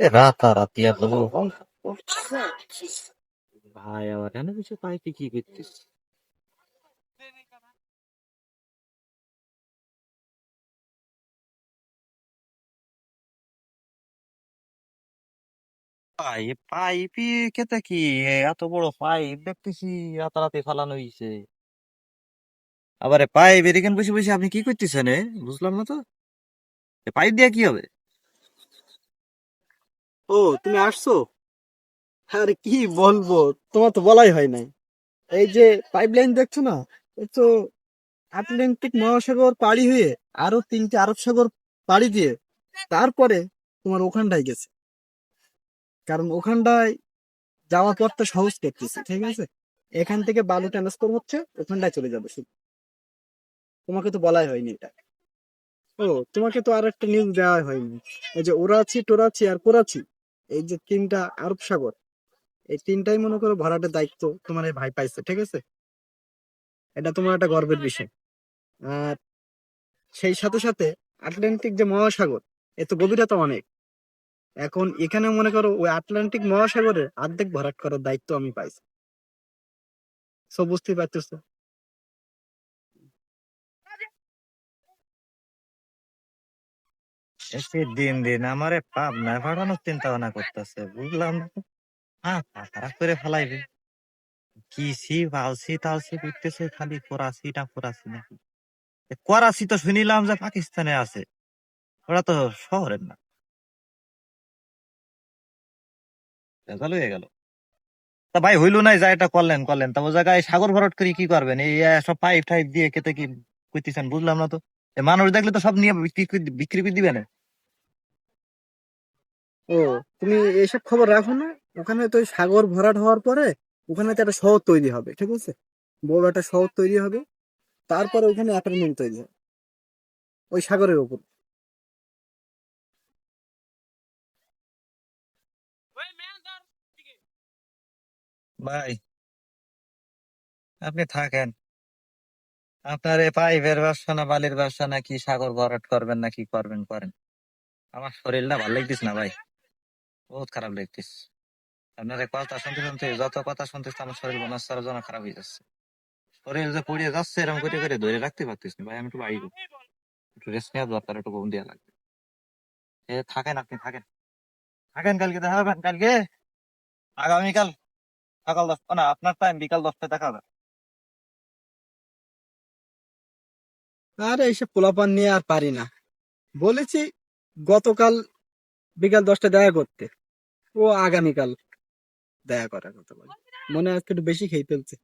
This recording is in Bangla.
রাতারাতি বড় ভাই আবার কেন কিছু পাইতে কি করছিস পাইপ কি এত বড় পাইপ দেখতেছি রাতারাতি ফালানো হয়েছে আবার পাইপ এদিকে বসে বসে আপনি কি করতেছেন? বুঝলাম না তো পাইপ দিয়ে কি হবে ও, তুমি আসছো? আরে কি বলব, তোমার তো বলাই হয় নাই। এই যে পাইপলাইন দেখছ না তো আটলান্টিক মহাসাগর পাড়ি হয়ে আরও তিনটে আরব সাগর পাড়ি দিয়ে তারপরে তোমার ওখানটায় গেছে। কারণ ওখানটায় যাওয়ার পথটা সহজ করতেছে, ঠিক আছে? এখান থেকে বালু ট্রান্সফার হচ্ছে, ওখানটায় চলে যাবে শুধু। তোমাকে তো বলাই হয়নি এটা। ও, তোমাকে তো আর একটা নিউজ দেওয়া হয়নি। এই যে ওরাচি টোরাচি আর কোরাচি এই যে তিনটা আরব সাগর, এই তিনটাই মনে করো ভরাটের দায়িত্ব তোমার এই ভাই পাইছে, ঠিক আছে? এটা তোমার একটা গর্বের বিষয়। আর সেই সাথে সাথে আটলান্টিক যে মহাসাগর, এ তো গভীরতা অনেক। এখন এখানে মনে করো ওই আটলান্টিক মহাসাগরের অর্ধেক ভরাট করার দায়িত্ব আমি পাইছি। সব বুঝতেই পারতেছো? এসে দিন দিন আমারে পাবনায় পাঠানোর চিন্তা ভাবনা করতেছে, বুঝলাম না হ্যাঁ খারাপ করে ফেলাইবে। কিসি বালসি টালসি করতেছে, খালি করাসি না করাসি নাকি? এ করাচি তো শুনিলাম যে পাকিস্তানে আছে, ওরা তো শহরের না। ভেজাল হয়ে গেল। তা ভাই হইল নাই যা এটা করলেন করলেন। তা ও জায়গায় সাগর ভরাট করে কি করবেন? এই সব পাইপ, টাইপ দিয়ে কেটে কি করতেছেন বুঝলাম না তো। মানুষ দেখলে তো সব নিয়ে বিক্রি বিক্রি করে দিবে না? ও তুমি এইসব খবর রাখো না। ওখানে তো ওই সাগর ভরাট হওয়ার পরে ওখানে তো একটা শহর তৈরি হবে ঠিক আছে? বড় একটা শহর তৈরি হবে। তারপরে ওখানে অ্যাপার্টমেন্ট তৈরি হবে ওই সাগরের উপর। ভাই আপনি থাকেন। আপনার এই পাইপের ব্যবসা না বালির ব্যবসা নাকি সাগর ভরাট করবেন না কি করবেন করেন? আমার শরীরটা ভালো লাগতিস না ভাই। বহুত খারাপ লাগতিস আপনার কথা শুনতে শুনতে, যত কথা শুনতেছ, আমার শরীর মনে হচ্ছে আরও খারাপ হয়ে যাচ্ছে। শরীর যে পড়িয়ে যাচ্ছে এরকম করে করে ধরে রাখতে পারতিস না। ভাই, আমি একটু বাড়ি একটু রেস্ট নেওয়ার দরকার, একটু ঘুম দেওয়া লাগবে। এ, থাকেন আপনি, থাকেন। থাকেন কালকে, দেখা হবেন কালকে। আগামীকাল, সকাল দশটা না, আপনার টাইম বিকাল দশটায় দেখা হবে। আরে, এইসব পোলাপান নিয়ে আর পারি না। বলেছি, গতকাল বিকাল দশটা দেখা করতে। ও আগামীকাল দেখা করার কথা বলে। মনে হয় আজকে একটু বেশি খেয়ে ফেলছে।